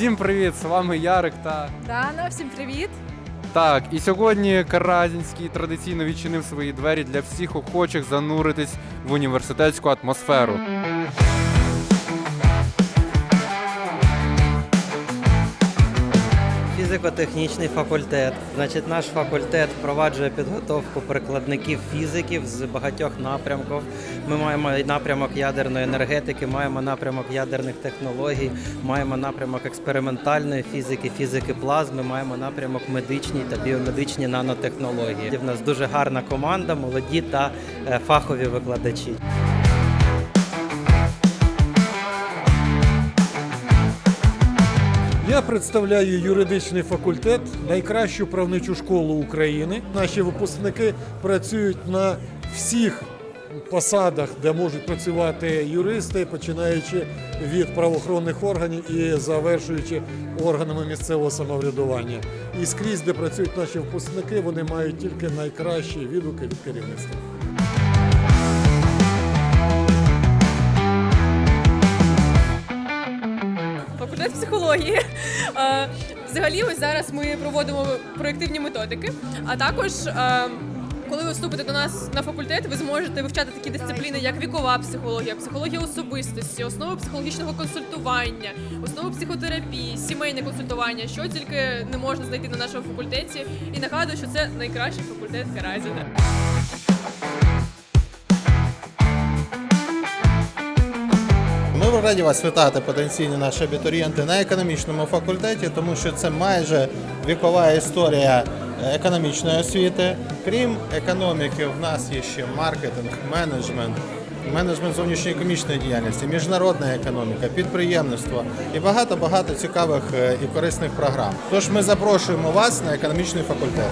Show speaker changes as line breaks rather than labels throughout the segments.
Всім привіт! З вами Ярик та
Дана, всім привіт!
так. І сьогодні Каразінський традиційно відчинив свої двері для всіх охочих зануритись в університетську атмосферу.
Фізико-технічний факультет. Значить, наш факультет впроваджує підготовку прикладників фізиків з багатьох напрямків. Ми маємо напрямок ядерної енергетики, маємо напрямок ядерних технологій, маємо напрямок експериментальної фізики, фізики плазми, маємо напрямок медичні та біомедичні нанотехнології. У нас дуже гарна команда, молоді та е, фахові викладачі.
Я представляю юридичний факультет, найкращу правничу школу України. Наші випускники працюють на всіх посадах, де можуть працювати юристи, починаючи від правоохоронних органів і завершуючи органами місцевого самоврядування. І скрізь, де працюють наші випускники, вони мають тільки найкращі відгуки від керівництва.
Е, Взагалі, ось зараз ми проводимо проєктивні методики. А також, е, коли ви вступите до нас на факультет, ви зможете вивчати такі дисципліни, як вікова психологія, психологія особистості, основи психологічного консультування, основи психотерапії, сімейне консультування, що тільки не можна знайти на нашому факультеті. І нагадую, що це найкращий факультет Каразіна.
Ми раді вас вітати потенційні наші абітурієнти на економічному факультеті, тому що це майже вікова історія економічної освіти. Крім економіки, в нас є ще маркетинг, менеджмент, менеджмент зовнішньоекономічної діяльності, міжнародна економіка, підприємництво і багато багато цікавих е, і корисних програм. Тож ми запрошуємо вас на економічний факультет.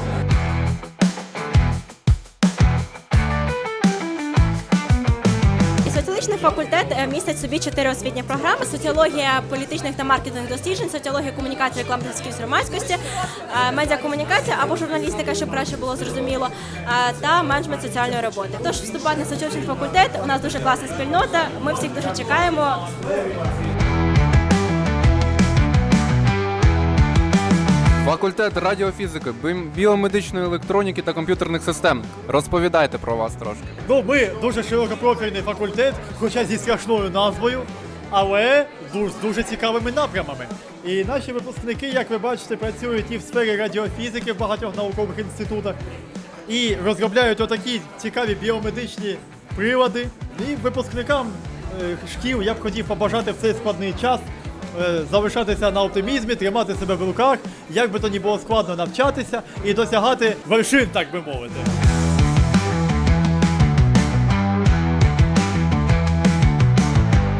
Соціологічний факультет е, містить собі чотири освітні програми: соціологія політичних та маркетингових досліджень, соціологія комунікації, реклам та зв'язків з громадськості, е, медіакомунікація або журналістика, щоб краще було зрозуміло, е, та менеджмент соціальної роботи. Тож вступати на соціологічний факультет. У нас дуже класна спільнота. Ми всіх дуже чекаємо.
Факультет радіофізики, біомедичної електроніки та комп'ютерних систем. Розповідайте про вас трошки.
Ну, ми дуже широкопрофільний факультет, хоча зі страшною назвою, але з дуже цікавими напрямами. І наші випускники, як ви бачите, працюють і в сфері радіофізики в багатьох наукових інститутах, і розробляють отакі цікаві біомедичні прилади. І випускникам е, шкіл я б хотів побажати в цей складний час залишатися на оптимізмі, тримати себе в руках, як би то ні було складно навчатися і досягати вершин, так би мовити.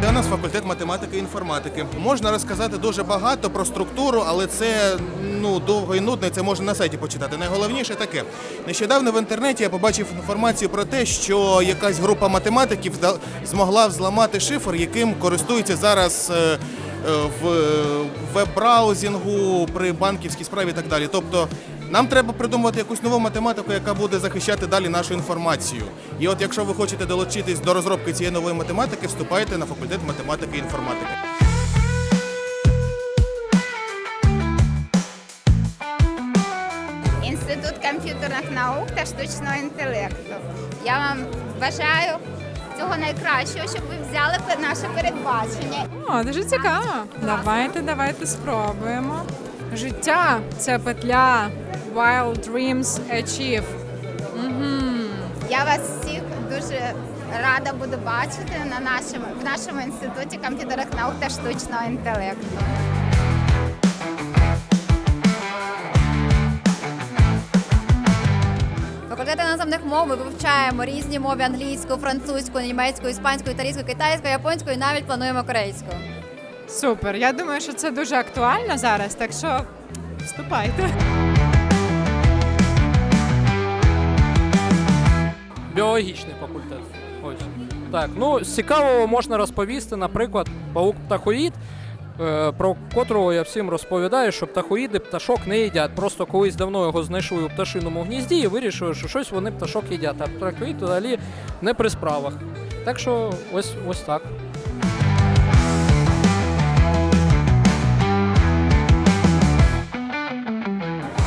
У нас факультет математики і інформатики. Можна розказати дуже багато про структуру, але це ну довго і нудно. і Це можна на сайті почитати. Найголовніше таке. Нещодавно в інтернеті я побачив інформацію про те, що якась група математиків змогла взламати шифр, яким користуються зараз. е, е, В веб-браузінгу при банківській справі і так далі. Тобто нам треба придумати якусь нову математику, яка буде захищати далі нашу інформацію. І от якщо ви хочете долучитись до розробки цієї нової математики, вступайте на факультет математики і інформатики.
Інститут комп'ютерних наук та штучного інтелекту. Я вам бажаю цього найкращого, щоб ви взяли наше передбачення.
О, дуже цікаво. Давайте, давайте спробуємо. Життя це петля. Wild Dreams Achieve.
Я вас всіх дуже рада буду бачити на нашому в нашому інституті комп'ютерних наук та штучного інтелекту.
Факультет іноземних мов ми вивчаємо різні мови англійську, французьку, німецьку, іспанську, італійську, китайську, японську і навіть плануємо корейську.
Супер. Я думаю, що це дуже актуально зараз, так що вступайте.
Біологічний факультет. Ось. Так, ну з цікавого можна розповісти, наприклад, паук птахоїд, про котрого я всім розповідаю, що птахоїди пташок не їдять. Просто колись давно його знайшли у пташиному гнізді і вирішили, що щось вони пташок їдять, а птахоїд взагалі не при справах. Так що ось ось так.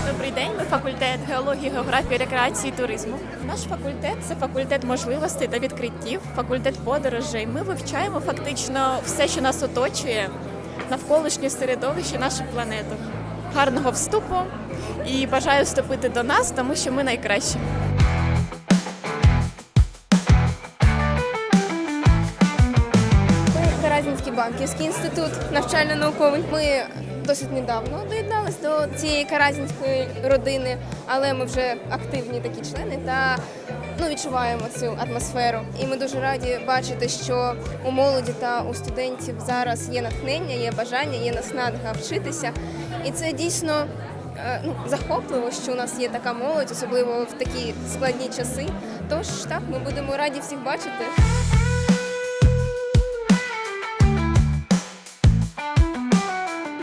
Добрий день, ми факультет геології, географії, рекреації, туризму. Наш факультет це факультет можливостей та відкриттів, факультет подорожей. Ми вивчаємо фактично все, що нас оточує, навколишнє середовище, нашу планету. Гарного вступу і бажаю вступити до нас, тому що ми найкращі.
Каразінський банківський інститут навчально-науковий. Ми досить недавно доєдналися до цієї каразінської родини, але ми вже активні такі члени та ну, відчуваємо цю атмосферу. І ми дуже раді бачити, що у молоді та у студентів зараз є натхнення, є бажання, є наснага вчитися. І це дійсно е, ну, захопливо, що у нас є така молодь, особливо в такі складні часи. Тож так, ми будемо раді всіх бачити.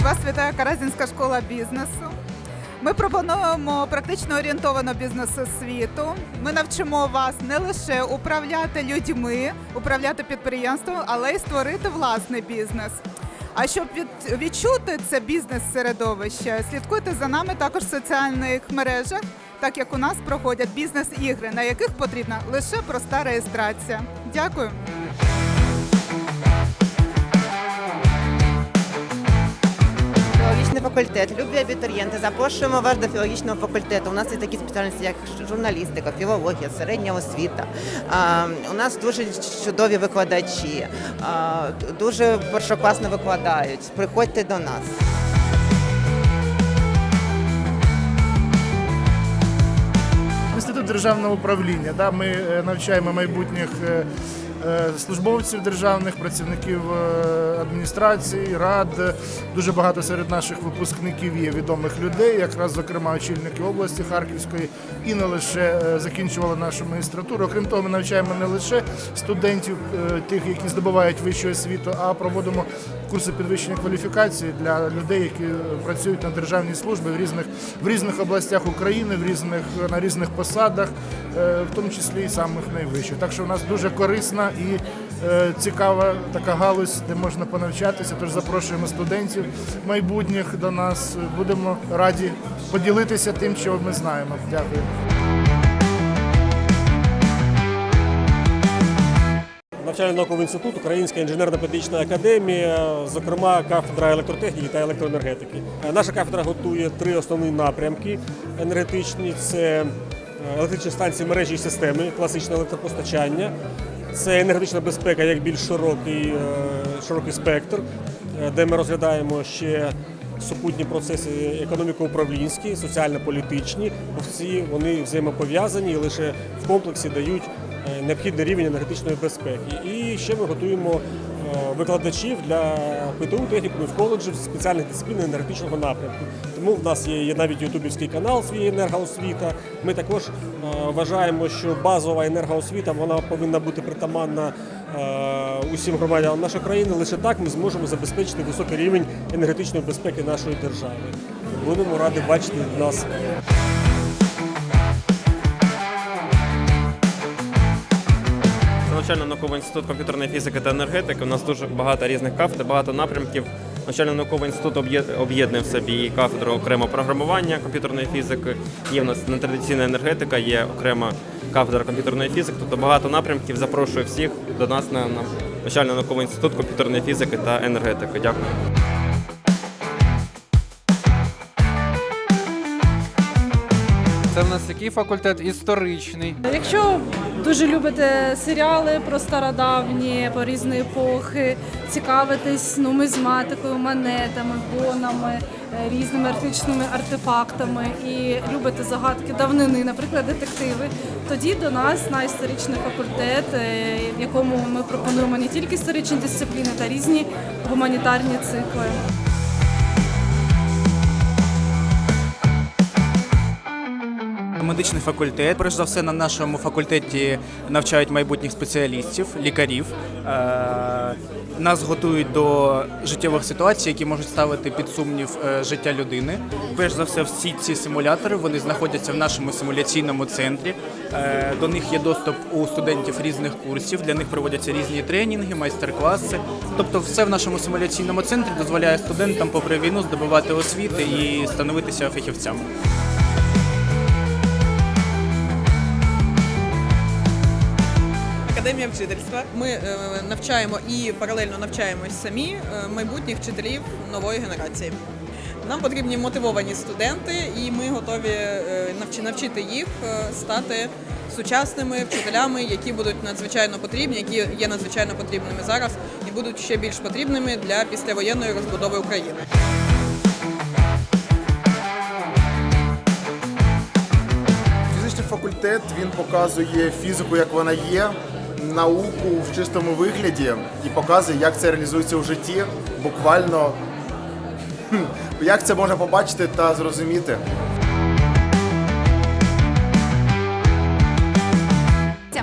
Вас вітає Каразінська школа бізнесу. Ми пропонуємо практично орієнтовану бізнес-освіту. Ми навчимо вас не лише управляти людьми, управляти підприємством, але й створити власний бізнес. А щоб відчути це бізнес-середовище, слідкуйте за нами також в соціальних мережах, так як у нас проходять бізнес-ігри, на яких потрібна лише проста реєстрація. Дякую.
Філологічний факультет, любі абітурієнти, запрошуємо вас до філологічного факультету. У нас є такі спеціальності, як журналістика, філологія, середня освіта. У нас дуже чудові викладачі, дуже першокласно викладають. Приходьте до нас.
Інститут державного управління. Да, ми е, навчаємо майбутніх е, службовців державних, працівників е, адміністрації, рад. Дуже багато серед наших випускників є відомих людей, якраз зокрема очільники області Харківської, і не лише е, закінчували нашу магістратуру. Окрім того, ми навчаємо не лише студентів, е, тих, які здобувають вищу освіту, а проводимо курси підвищення кваліфікації для людей, які працюють на державній службі в різних в різних областях України, в різних на різних посадах, е, в тому числі і самих найвищих. Так що у нас дуже корисна і е, цікава така галузь, де можна понавчатися. Тож запрошуємо студентів майбутніх до нас. Будемо раді поділитися тим, що ми знаємо. Дякую.
Навчально-науковий інститут, Українська інженерно-педагогічна академія, зокрема кафедра електротехніки та електроенергетики. Е, Наша кафедра готує три основні напрямки енергетичні: це е, електричні станції мережі і системи, класичне електропостачання, це енергетична безпека як більш широкий, е, широкий спектр, де ми розглядаємо ще супутні процеси економіко-управлінські, соціально-політичні, всі вони взаємопов'язані і лише в комплексі дають необхідний рівень енергетичної безпеки. І ще ми готуємо е, викладачів для ПТУ технікумів коледжів спеціальних дисциплін енергетичного напрямку. Тому в нас є, навіть ютубівський канал свій енергоосвіта. Ми також е, вважаємо, що базова енергоосвіта вона повинна бути притаманна е, усім громадянам нашої країни. Лише так ми зможемо забезпечити високий рівень енергетичної безпеки нашої держави. Будемо раді бачити нас.
Навчально-науковий інститут комп'ютерної фізики та енергетики. У нас дуже багато різних кафедр, багато напрямків. Навчально-науковий інститут об'єд- об'єднує в собі і кафедру окремо програмування комп'ютерної фізики. Є в нас нетрадиційна енергетика, є окрема кафедра комп'ютерної фізики. Тобто багато напрямків. Запрошую всіх до нас на, на навчально-науковий інститут комп'ютерної фізики та енергетики. Дякую.
Це в нас який факультет? Історичний.
Якщо дуже любите серіали про стародавні, по різні епохи, цікавитесь нумизматикою, монетами, бонами, е, різними археологічними артефактами і любите загадки давнини, наприклад, детективи, тоді до нас на історичний факультет, е, в якому ми пропонуємо не тільки історичні дисципліни та різні гуманітарні цикли.
Медичний факультет. Перш за все, на нашому факультеті навчають майбутніх спеціалістів, лікарів. Е, Нас готують до життєвих ситуацій, які можуть ставити під сумнів е, життя людини. Перш за все, всі ці симулятори вони знаходяться в нашому симуляційному центрі. Е, До них є доступ у студентів різних курсів. Для них проводяться різні тренінги, майстер-класи. Тобто, все в нашому симуляційному центрі дозволяє студентам, попри війну, здобувати освіти і становитися фахівцями. Академія вчительства. Ми е, навчаємо і паралельно навчаємось самі е, майбутніх вчителів нової генерації. Нам потрібні мотивовані студенти, і ми готові е, навчи- навчити їх е, стати сучасними вчителями, які будуть надзвичайно потрібні, які є надзвичайно потрібними зараз і будуть ще більш потрібними для післявоєнної розбудови України.
Фізичний факультет він показує фізику, як вона є, науку в чистому вигляді і показує, як це реалізується у житті, буквально як це можна побачити та зрозуміти.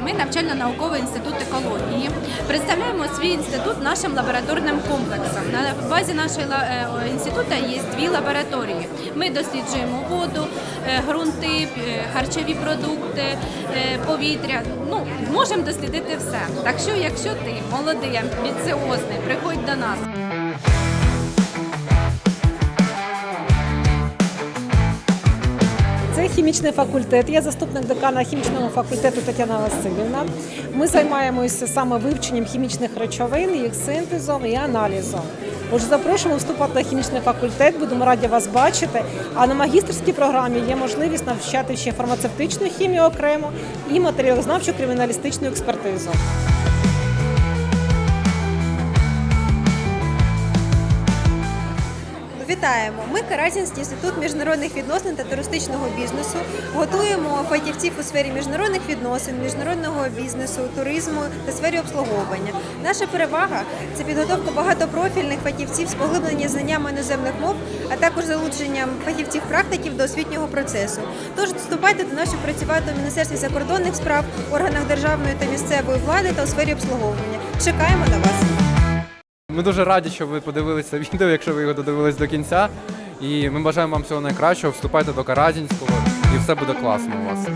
Ми навчально-науковий інститут екології. Представляємо свій інститут нашим лабораторним комплексом. На базі нашого е, інституту є дві лабораторії. Ми досліджуємо воду, е, ґрунти, е, харчові продукти, е, повітря. Ну, можемо дослідити все. Так що, якщо ти молодий, амбіціозний, приходь до нас.
Хімічний факультет. Я заступник декана хімічного факультету Тетяна Васильівна. Ми займаємося саме вивченням хімічних речовин, їх синтезом і аналізом. Отже, запрошуємо вступати на хімічний факультет. Будемо раді вас бачити. А на магістерській програмі є можливість навчати ще фармацевтичну хімію окремо і матеріалознавчу криміналістичну експертизу.
Вітаємо! Ми Каразінський інститут міжнародних відносин та туристичного бізнесу. Готуємо фахівців у сфері міжнародних відносин, міжнародного бізнесу, туризму та сфері обслуговування. Наша перевага це підготовка багатопрофільних фахівців з поглибленням знаннями іноземних мов, а також залученням фахівців-практиків до освітнього процесу. Тож вступайте до щоб працювати у Міністерстві закордонних справ, органах державної та місцевої влади та у сфері обслуговування. Чекаємо на вас!
Ми дуже раді, що ви подивилися відео, якщо ви його додивились до кінця. І ми бажаємо вам всього найкращого. Вступайте до Каразінського і все буде класно у вас.